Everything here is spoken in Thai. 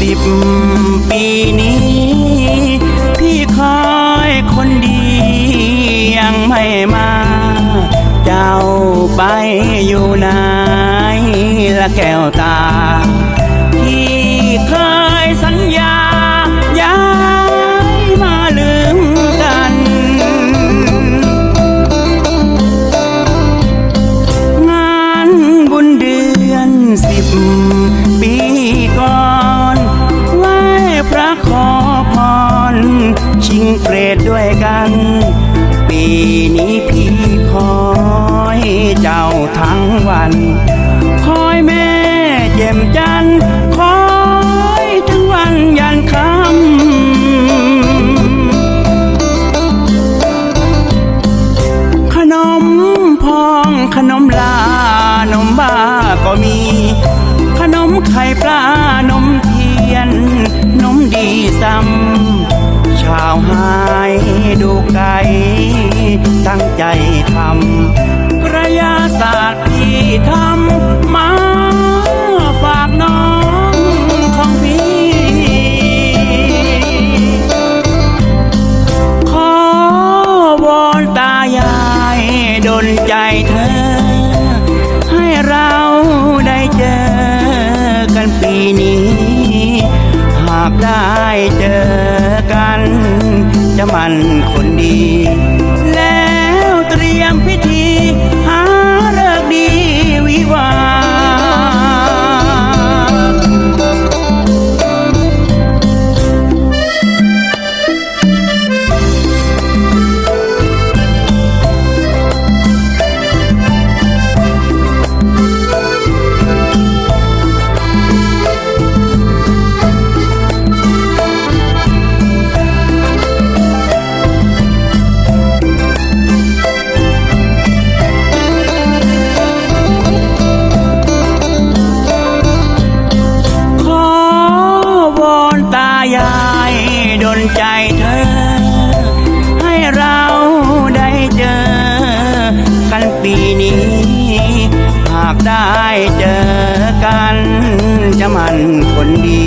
สิบปีนี้ที่คอยคนดียังไม่มา เจ้าไปอยู่ไหนละแก้วตา เจ้าทั้งวัน คอยแม่เยี่ยมจันคอยถึงวันยันค่ำขนมพองขนมลานมบ้าก็มี ขนมไข่ปลานมเทียน นมดีซ้ำชาวหายดูไกลตั้งใจากได้เจอกัน จะมันคนดี ใจเธอ ให้เราได้เจอ กันปีนี้ หากได้เจอกัน จะมันคนดี